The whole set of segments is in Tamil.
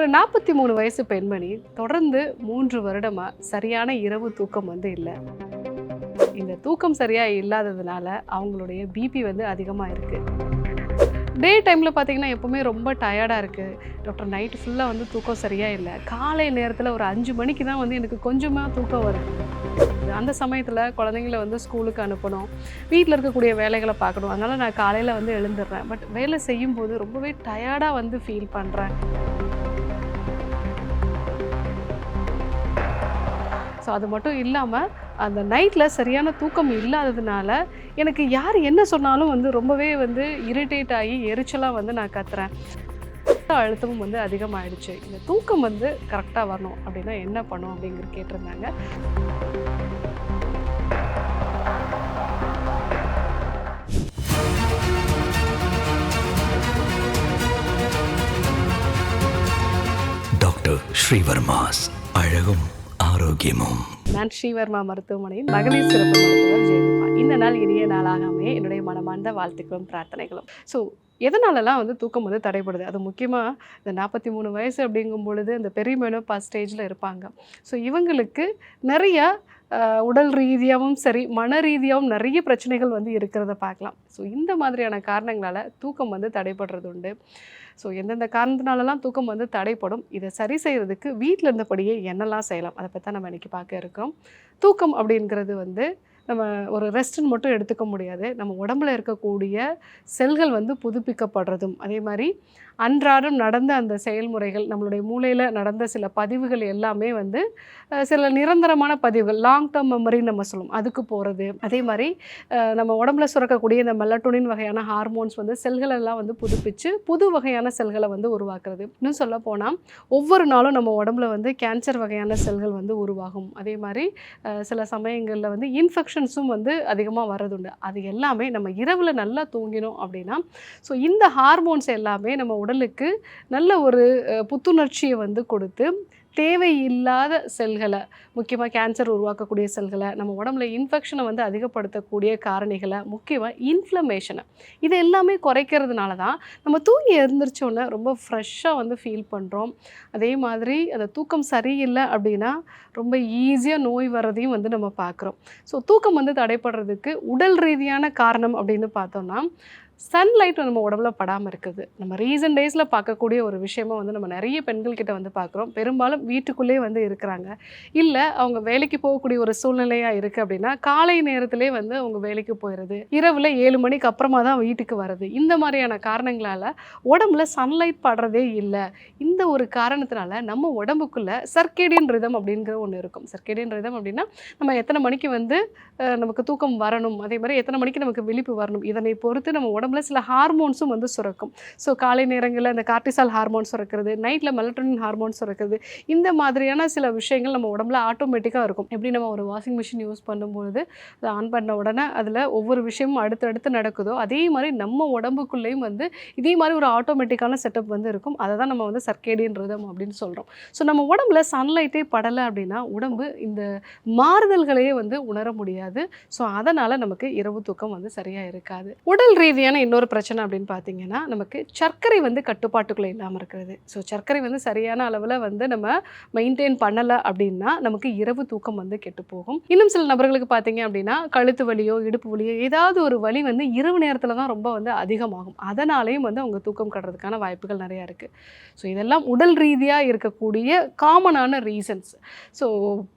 ஒரு நாற்பத்தி மூணு வயசு பெண்மணி தொடர்ந்து மூன்று வருடமாக சரியான இரவு தூக்கம் வந்து இல்லை. இந்த தூக்கம் சரியாக இல்லாததுனால அவங்களுடைய பிபி வந்து அதிகமாக இருக்குது டே டைமில் பார்த்தீங்கன்னா எப்போவுமே ரொம்ப டயர்டாக இருக்குது டாக்டர் நைட்டு ஃபுல்லாக வந்து தூக்கம் சரியாக இல்லை. காலை நேரத்தில் ஒரு அஞ்சு மணிக்கு தான் வந்து எனக்கு கொஞ்சமாக தூக்கம் வருது அந்த சமயத்தில் குழந்தைங்கள வந்து ஸ்கூலுக்கு அனுப்பணும். வீட்டில் இருக்கக்கூடிய வேலைகளை பார்க்கணும் அதனால் நான் காலையில் வந்து எழுந்துடுறேன். பட் வேலை செய்யும்போது ரொம்பவே டயர்டாக வந்து ஃபீல் பண்ணுறேன் ஸோ அது மட்டும் இல்லாமல் அந்த நைட்டில் சரியான தூக்கம் இல்லாததுனால எனக்கு யார் என்ன சொன்னாலும் வந்து ரொம்பவே வந்து இரிட்டேட் ஆகி எரிச்சலாக வந்து நான் கத்துறேன். அழுத்தமும் வந்து அதிகமாகிடுச்சு இந்த தூக்கம் வந்து கரெக்டாக வரணும் அப்படின்னா என்ன பண்ணும் அப்படிங்கிற கேட்டிருந்தாங்க. டாக்டர் ஸ்ரீவர்மாஸ் அழகும். ஆரோக்கியமும். நான் ஸ்ரீவர்மா மருத்துவமனையின் மகளிர் சிறப்பு மருத்துவர் ஜெயலலிதா இந்த நாள் இனிய நாளாகவே என்னுடைய மனமார்ந்த வாழ்த்துக்களும் பிரார்த்தனைகளும். ஸோ எதனாலலாம் வந்து தூக்கம் வந்து தடைப்படுது அது முக்கியமாக இந்த நாற்பத்தி மூணு வயசு அப்படிங்கும் பொழுது இந்த பெரியமெனோபா ஸ்டேஜில் இருப்பாங்க. ஸோ இவங்களுக்கு நிறையா உடல் ரீதியாகவும் சரி மன ரீதியாகவும் நிறைய பிரச்சனைகள் வந்து இருக்கிறத பார்க்கலாம். ஸோ இந்த மாதிரியான காரணங்களால் தூக்கம் வந்து தடைப்படுறது உண்டு. ஸோ எந்தெந்த காரணத்தினாலலாம் தூக்கம் வந்து தடைப்படும் இதை சரி செய்கிறதுக்கு வீட்டில் இருந்தபடியே என்னெல்லாம் செய்யலாம் அதை பற்றி நம்ம இன்றைக்கி பார்க்க இருக்கோம். தூக்கம் அப்படிங்கிறது வந்து நம்ம ஒரு ரெஸ்ட்டுன்னு மட்டும் எடுத்துக்க முடியாது. நம்ம உடம்புல இருக்கக்கூடிய செல்கள் வந்து புதுப்பிக்கப்படுறதும் அதே மாதிரி அன்றாடம் நடந்த அந்த செயல்முறைகள் நம்மளுடைய மூளையில் நடந்த சில பதிவுகள் எல்லாமே வந்து சில நிரந்தரமான பதிவுகள் லாங் டேர்ம் மெமரின்னு நம்ம சொல்லுவோம். அதுக்கு போகிறது அதே மாதிரி நம்ம உடம்புல சுரக்கக்கூடிய இந்த மெலட்டோனின் வகையான ஹார்மோன்ஸ் வந்து செல்களெல்லாம் வந்து புதுப்பிச்சு புது வகையான செல்களை வந்து உருவாக்குறது. இன்னும் சொல்ல போனால் ஒவ்வொரு நாளும் நம்ம உடம்புல வந்து கேன்சர் வகையான செல்கள் வந்து உருவாகும். அதே மாதிரி சில சமயங்களில் வந்து இன்ஃபெக்ஷன் இன்ஃபெக்ஷன்ஸும் வந்து அதிகமாக வர்றதுண்டு. அது எல்லாமே நம்ம இரவில் நல்லா தூங்கினோம் அப்படின்னா ஸோ இந்த ஹார்மோன்ஸ் எல்லாமே நம்ம உடலுக்கு நல்ல ஒரு புத்துணர்ச்சியை வந்து கொடுத்து தேவையில்லாத செல்களை முக்கியமாக கேன்சர் உருவாக்கக்கூடிய செல்களை நம்ம உடம்புல இன்ஃபெக்ஷனை வந்து அதிகப்படுத்தக்கூடிய காரணிகளை முக்கியமாக இன்ஃப்ளமேஷனை இது எல்லாமே குறைக்கிறதுனால தான் நம்ம தூங்கி எழுந்திரிச்சோன்னே ரொம்ப ஃப்ரெஷ்ஷாக வந்து ஃபீல் பண்ணுறோம் அதே மாதிரி அந்த தூக்கம் சரியில்லை அப்படின்னா ரொம்ப ஈஸியாக நோய் வர்றதையும் வந்து நம்ம பார்க்குறோம். ஸோ தூக்கம் வந்து தடைப்படுறதுக்கு உடல் ரீதியான காரணம் அப்படின்னு பார்த்தோம்னா சன்லைட் நம்ம உடம்புல படாமல் இருக்குது. நம்ம ரீசன்ட் டேஸில் பார்க்கக்கூடிய ஒரு விஷயமா வந்து நம்ம நிறைய பெண்கள் கிட்ட வந்து பார்க்குறோம். பெரும்பாலும் வீட்டுக்குள்ளே வந்து இருக்கிறாங்க. இல்லை அவங்க வேலைக்கு போகக்கூடிய ஒரு சூழ்நிலையாக இருக்குது அப்படின்னா காலை நேரத்திலே வந்து அவங்க வேலைக்கு போயிடுது இரவில் ஏழு மணிக்கு அப்புறமா தான் வீட்டுக்கு வருது இந்த மாதிரியான காரணங்களால் உடம்புல சன்லைட் படுறதே இல்லை. இந்த ஒரு காரணத்தினால நம்ம உடம்புக்குள்ளே சர்க்கேடியன் ரிதம் அப்படிங்கிற ஒன்று இருக்கும். சர்க்கேடியன் ரிதம் அப்படின்னா நம்ம எத்தனை மணிக்கு வந்து நமக்கு தூக்கம் வரணும். அதே மாதிரி எத்தனை மணிக்கு நமக்கு விழிப்பு வரணும். இதனை பொறுத்து நம்ம உடம்பு உடம்புல சில ஹார்மோன்ஸும் வந்து சுரக்கும். ஸோ காலை நேரங்களில் இந்த கார்டிசால் ஹார்மோன் சுரக்கிறது நைட்டில் மெலட்டோனின் ஹார்மோன் சுரக்கிறது இந்த மாதிரியான சில விஷயங்கள் நம்ம உடம்புல ஆட்டோமேட்டிக்காக இருக்கும். எப்படி நம்ம ஒரு வாஷிங் மிஷின் யூஸ் பண்ணும்பொழுது அதை ஆன் பண்ண உடனே அதில் ஒவ்வொரு விஷயமும் அடுத்தடுத்து நடக்குதோ அதே மாதிரி நம்ம உடம்புக்குள்ளேயும் வந்து இதே மாதிரி ஒரு ஆட்டோமேட்டிக்கான செட்டப் வந்து இருக்கும். அதை தான் நம்ம வந்து சர்க்கேடியன் ரிதம் அப்படின்னு சொல்கிறோம் ஸோ நம்ம உடம்புல சன்லைட்டே படலை அப்படின்னா உடம்பு இந்த மாறுதல்களையே வந்து உணர முடியாது. ஸோ அதனால் நமக்கு இரவு தூக்கம் வந்து சரியாக இருக்காது. உடல் ரீதியான இன்னொரு பிரச்சனை அப்படின்னு பார்த்தீங்கன்னா நமக்கு சர்க்கரை வந்து கட்டுப்பாட்டுக்குள்ளே இல்லாமல் இருக்கிறது. ஸோ சர்க்கரை வந்து சரியான அளவில் வந்து நம்ம மெயின்டைன் பண்ணலை அப்படின்னா நமக்கு இரவு தூக்கம் வந்து கெட்டு போகும். இன்னும் சில நபர்களுக்கு பார்த்தீங்க அப்படின்னா கழுத்து வலியோ இடுப்பு வலியோ ஏதாவது ஒரு வலி வந்து இரவு நேரத்தில் தான் ரொம்ப வந்து அதிகமாகும். அதனாலேயும் வந்து அவங்க தூக்கம் கட்டுறதுக்கான வாய்ப்புகள் நிறையா இருக்குது ஸோ இதெல்லாம் உடல் ரீதியாக இருக்கக்கூடிய காமனான ரீசன்ஸ் ஸோ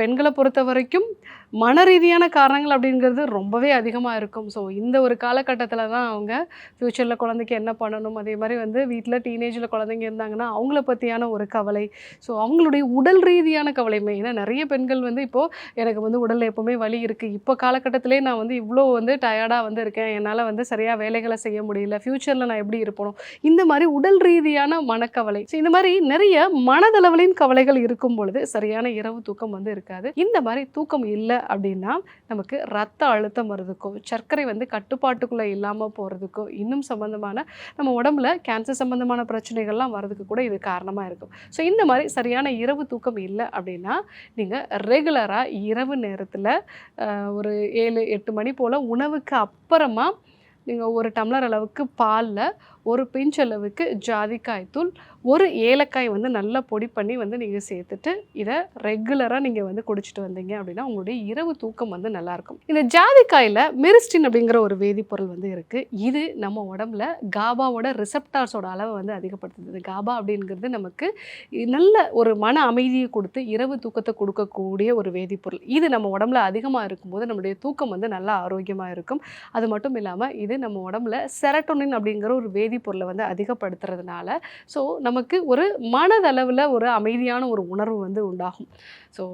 பெண்களை பொறுத்த வரைக்கும் மன ரீதியான காரணங்கள் அப்படிங்கிறது ரொம்பவே அதிகமாக இருக்கும். ஸோ இந்த ஒரு காலகட்டத்தில் தான் அவங்க ஃப்யூச்சரில் குழந்தைக்கு என்ன பண்ணணும்? அதே மாதிரி வந்து வீட்டில் டீனேஜில் குழந்தைங்க இருந்தாங்கன்னா அவங்கள பற்றியான ஒரு கவலை. ஸோ அவங்களுடைய உடல் ரீதியான கவலை ஏன்னா நிறைய பெண்கள் வந்து இப்போது எனக்கு வந்து உடலில் எப்போவுமே வலி இருக்குது இப்போ காலகட்டத்திலே நான் வந்து இவ்வளோ வந்து டயர்டாக வந்து இருக்கேன். என்னால் வந்து சரியாக வேலைகளை செய்ய முடியல. ஃப்யூச்சரில் நான் எப்படி இருப்பணும் இந்த மாதிரி உடல் ரீதியான மனக்கவலை. ஸோ இந்த மாதிரி நிறைய மனதளவிலின் கவலைகள் இருக்கும் பொழுது சரியான இரவு தூக்கம் வந்து இருக்காது. இந்த மாதிரி தூக்கம் இல்லை அப்படின்னா நமக்கு ரத்த அழுத்தம் வர்றதுக்கோ சர்க்கரை வந்து கட்டுப்பாட்டுக்குள்ளே இல்லாமல் போகிறதுக்கோ இன்னும் சம்மந்தமான நம்ம உடம்புல கேன்சர் சம்மந்தமான பிரச்சனைகள்லாம் வரதுக்கு கூட இது காரணமாக இருக்கும். ஸோ இந்த மாதிரி சரியான இரவு தூக்கம் இல்லை அப்படின்னா நீங்கள் ரெகுலராக இரவு நேரத்தில் ஒரு ஏழு எட்டு மணி போல் உணவுக்கு அப்புறமா நீங்கள் ஒரு டம்ளர் அளவுக்கு பாலில் ஒரு பிஞ்ச் அளவுக்கு ஜாதிக்காய் தூள் ஒரு ஏலக்காய் வந்து நல்லா பொடி பண்ணி வந்து நீங்கள் சேர்த்துட்டு இதை ரெகுலராக நீங்கள் வந்து குடிச்சிட்டு வந்தீங்க அப்படின்னா உங்களுடைய இரவு தூக்கம் வந்து நல்லாயிருக்கும் இந்த ஜாதிக்காயில் மிரிஸ்டின் அப்படிங்கிற ஒரு வேதிப்பொருள் வந்து இருக்குது இது நம்ம உடம்புல காபாவோட ரிசப்டார்ஸோட அளவை வந்து அதிகப்படுத்துது. காபா அப்படிங்கிறது நமக்கு நல்ல ஒரு மன அமைதியை கொடுத்து இரவு தூக்கத்தை கொடுக்கக்கூடிய ஒரு வேதிப்பொருள். இது நம்ம உடம்புல அதிகமாக இருக்கும்போது நம்முடைய தூக்கம் வந்து நல்லா ஆரோக்கியமாக இருக்கும். அது மட்டும் இல்லாமல் இது நம்ம உடம்புல செரட்டோனின் அப்படிங்கிற ஒரு வேதி பொருளை வந்து அதிகப்படுத்துறதுனால ஸோ நமக்கு ஒரு மனதளவில் ஒரு அமைதியான ஒரு உணர்வு வந்து உண்டாகும். ஸோ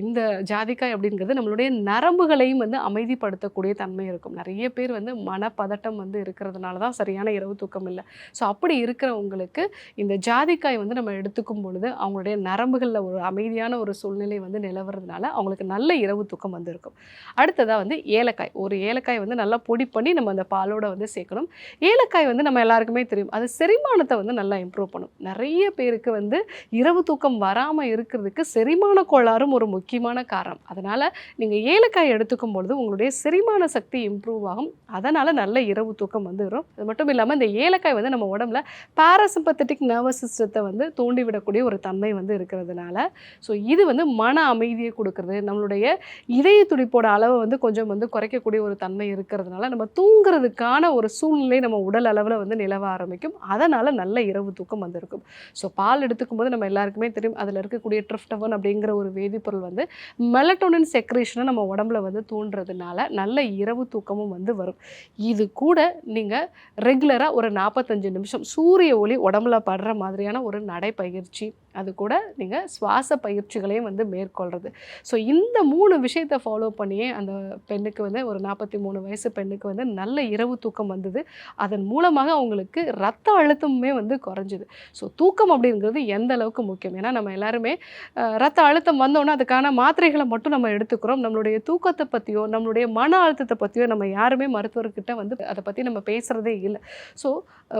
இந்த ஜாதிக்காய் அப்படிங்கிறது நம்மளுடைய நரம்புகளையும் வந்து அமைதிப்படுத்தக்கூடிய தன்மை இருக்கும். நிறைய பேர் வந்து மனப்பதட்டம் வந்து இருக்கிறதுனால தான் சரியான இரவு தூக்கம் இல்லை. ஸோ அப்படி இருக்கிறவங்களுக்கு இந்த ஜாதிக்காய் வந்து நம்ம எடுத்துக்கும் பொழுது அவங்களுடைய நரம்புகளில் ஒரு அமைதியான ஒரு சூழ்நிலை வந்து நிலவுறதுனால அவங்களுக்கு நல்ல இரவு தூக்கம் வந்து இருக்கும் அடுத்ததாக வந்து ஏலக்காய். ஒரு ஏலக்காய் வந்து நல்லா பொடி பண்ணி நம்ம அந்த பாலோட வந்து சேர்க்கணும். ஏலக்காய் வந்து நம்ம எல்லாருக்குமே தெரியும். அது செரிமானத்தை வந்து நல்லா இம்ப்ரூவ் பண்ணும். நிறைய பேருக்கு வந்து இரவு தூக்கம் வராமல் இருக்கிறதுக்கு செரிமான கோளாறும் ஒரு முக்கியமான காரணம். அதனால் நீங்கள் ஏலக்காய் எடுத்துக்கும் பொழுது உங்களுடைய செரிமான சக்தி இம்ப்ரூவ் ஆகும். அதனால் நல்ல இரவு தூக்கம் வந்துடும் அது மட்டும் இல்லாமல் இந்த ஏலக்காய் வந்து நம்ம உடம்புல பாராசிம்பத்தட்டிக் நர்வஸ் சிஸ்டத்தை வந்து தூண்டிவிடக்கூடிய ஒரு தன்மை வந்து இருக்கிறதுனால ஸோ இது வந்து மன அமைதியை கொடுக்குறது நம்மளுடைய இதய துடிப்போட அளவை வந்து கொஞ்சம் வந்து குறைக்கக்கூடிய ஒரு தன்மை இருக்கிறதுனால நம்ம தூங்குறதுக்கான ஒரு சூழ்நிலை நம்ம உடல் அளவில் வந்து நிலவ ஆரம்பிக்கும். அதனால் நல்ல இரவு தூக்கம் வந்திருக்கும். ஸோ பால் எடுத்துக்கும் போது நம்ம எல்லாருக்குமே தெரியும் அதில் இருக்கக்கூடிய ட்ரிஃப்டவன் அப்படிங்கிற ஒரு வேதிப்பொருள் வந்து மெலட்டோனின் செக்ரேஷனை நம்ம உடம்புல வந்து தூண்டுறதுனால நல்ல இரவு தூக்கமும் வந்து வரும். இது கூட நீங்கள் ரெகுலராக ஒரு நாற்பத்தஞ்சு நிமிஷம் சூரிய ஒளி உடம்புல படுற மாதிரியான ஒரு நடைப்பயிற்சி அது கூட நீங்கள் சுவாச பயிற்சிகளையும் வந்து மேற்கொள்கிறது ஸோ இந்த மூணு விஷயத்தை ஃபாலோ பண்ணியே அந்த பெண்ணுக்கு வந்து ஒரு நாற்பத்தி மூணு வயசு பெண்ணுக்கு வந்து நல்ல இரவு தூக்கம் வந்தது. அதன் மூலமாக அவங்களுக்கு ரத்த அழுத்தமுமே வந்து குறைஞ்சிது. ஸோ தூக்கம் அப்படிங்கிறது எந்த அளவுக்கு முக்கியம்? ஏன்னா நம்ம எல்லாருமே ரத்த அழுத்தம் வந்தோன்னா அதுக்கான மாத்திரைகளை மட்டும் நம்ம எடுத்துக்கிறோம். நம்மளுடைய தூக்கத்தை பற்றியோ நம்மளுடைய மன அழுத்தத்தை பற்றியோ நம்ம யாருமே மருத்துவர்கிட்ட வந்து அதை பற்றி நம்ம பேசுகிறதே இல்லை. ஸோ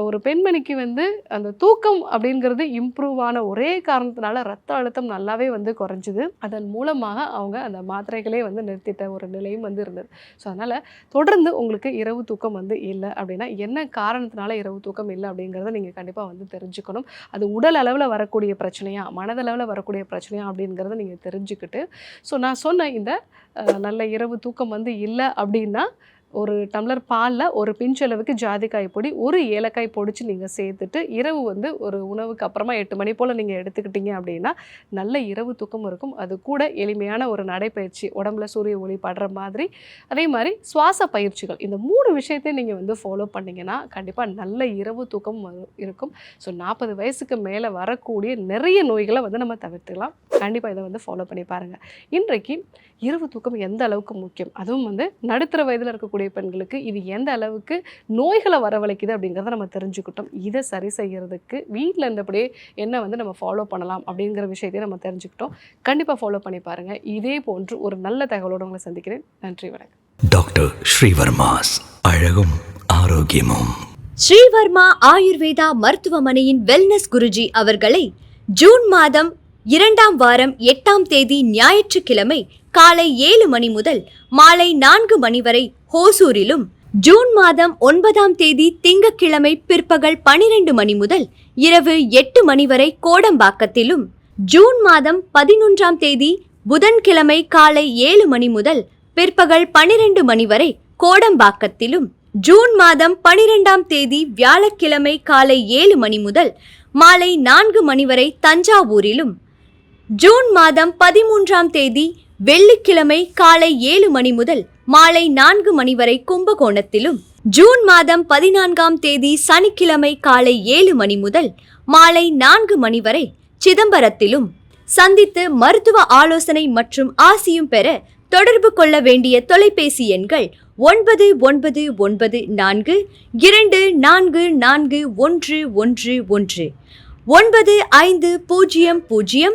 ஒரு பெண்மணிக்கு வந்து அந்த தூக்கம் அப்படிங்கிறது இம்ப்ரூவ் ஆன ஒரே காரணத்தினால ரத்த அழுத்தம் நல்லாவே வந்து குறைஞ்சிது. அதன் மூலமாக அவங்க அந்த மாத்திரைகளே வந்து நிறுத்திட்ட ஒரு நிலையும் வந்து இருந்தது. ஸோ அதனால் தொடர்ந்து உங்களுக்கு இரவு தூக்கம் வந்து இல்லை அப்படின்னா என்ன காரணத்தினால இரவு தூக்கம் இல்லை அப்படிங்கிறத நீங்கள் கண்டிப்பாக வந்து தெரிஞ்சுக்கணும். அது உடல் அளவில் வரக்கூடிய பிரச்சனையா மனதளவில் வரக்கூடிய பிரச்சனையா அப்படிங்கிறத நீங்கள் தெரிஞ்சுக்கிட்டு ஸோ நான் சொன்ன இந்த நல்ல இரவு தூக்கம் வந்து இல்லை அப்படின்னா ஒரு டம்ளர் பாலில் ஒரு பிஞ்ச் அளவுக்கு ஜாதிக்காய் பொடி ஒரு ஏலக்காய் பொடிச்சு நீங்கள் சேர்த்துட்டு இரவு வந்து ஒரு உணவுக்கு அப்புறமா எட்டு மணி போல் நீங்கள் எடுத்துக்கிட்டீங்க அப்படின்னா நல்ல இரவு தூக்கம் இருக்கும். அது கூட எளிமையான ஒரு நடைப்பயிற்சி உடம்புல சூரிய ஒளி படுற மாதிரி. அதே மாதிரி சுவாச பயிற்சிகள் இந்த மூணு விஷயத்தையும் நீங்கள் வந்து ஃபாலோ பண்ணீங்கன்னா கண்டிப்பாக நல்ல இரவு தூக்கம் வரும் இருக்கும். ஸோ நாற்பது வயசுக்கு மேலே வரக்கூடிய நிறைய நோய்களை வந்து நம்ம தவிர்த்துக்கலாம். கண்டிப்பாக இதை வந்து ஃபாலோ பண்ணி பாருங்கள் இன்றைக்கு இரவு தூக்கம் எந்த அளவுக்கு முக்கியம்? அதுவும் வந்து நடுத்தர வயதில் இருக்கக்கூடிய பெண்களுக்கு இது எந்த அளவுக்கு நோய்களை வரவழைக்குது அப்படிங்கிறத நம்ம தெரிஞ்சுக்கிட்டோம். இதை சரி செய்யறதுக்கு வீட்டில் இருந்தபடியே என்ன வந்து நம்ம ஃபாலோ பண்ணலாம் அப்படிங்கிற விஷயத்தையும் நம்ம தெரிஞ்சுக்கிட்டோம். கண்டிப்பாக ஃபாலோ பண்ணி பாருங்கள் இதே போன்று ஒரு நல்ல தகவலோடு உங்களை சந்திக்கிறேன். நன்றி வணக்கம். டாக்டர் ஸ்ரீவர்மாஸ். அழகும் ஆரோக்கியமும். ஸ்ரீவர்மா ஆயுர்வேதா மருத்துவமனையின் வெல்னஸ் குருஜி அவர்களை ஜூன் மாதம் இரண்டாம் வாரம் எட்டாம் தேதி ஞாயிற்றுக்கிழமை காலை ஏழு மணி முதல் மாலை நான்கு மணி வரை ஹோசூரிலும் ஜூன் மாதம் ஒன்பதாம் தேதி திங்கக்கிழமை பிற்பகல் பனிரெண்டு மணி முதல் இரவு எட்டு மணி வரை கோடம்பாக்கத்திலும் ஜூன் மாதம் பதினொன்றாம் தேதி புதன்கிழமை காலை ஏழு மணி முதல் பிற்பகல் பனிரெண்டு மணி வரை கோடம்பாக்கத்திலும் ஜூன் மாதம் பனிரெண்டாம் தேதி வியாழக்கிழமை காலை ஏழு மணி முதல் மாலை நான்கு மணி வரை தஞ்சாவூரிலும் ஜூன் மாதம் பதிமூன்றாம் தேதி வெள்ளிக்கிழமை காலை ஏழு மணி முதல் மாலை நான்கு மணி வரை கும்பகோணத்திலும். ஜூன் மாதம் பதினான்காம் தேதி சனிக்கிழமை காலை ஏழு மணி முதல் மாலை நான்கு மணி வரை சிதம்பரத்திலும் சந்தித்து மருத்துவ ஆலோசனை மற்றும் ஆசியும் பெற தொடர்பு கொள்ள வேண்டிய தொலைபேசி எண்கள் ஒன்பது ஒன்பது ஒன்பது நான்கு இரண்டு நான்கு நான்கு ஒன்று ஒன்று ஒன்று. ஒன்பது ஐந்து பூஜ்ஜியம் பூஜ்ஜியம்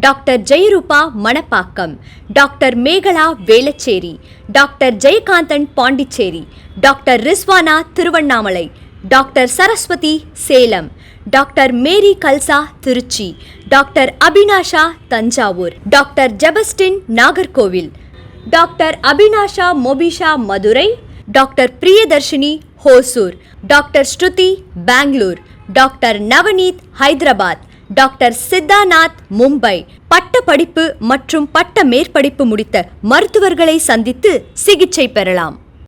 doctor Jayarupa Manapakkam doctor Megala Velachery doctor Jayakanthan Pondicherry doctor Rizwana Tiruvannamalai doctor Saraswathi Salem doctor Mary Kalsa Trichy doctor Abinasha Thanjavur doctor Jebastin Nagercoil doctor Abinasha Mobisha Madurai doctor Priyadharshini Hosur doctor Shruti Bangalore doctor Navneeth Hyderabad doctor Siddhanath Mumbai. பட்ட படிப்பு மற்றும் பட்ட மேற்படிப்பு முடித்த மருத்துவர்களை சந்தித்து சிகிச்சை பெறலாம்.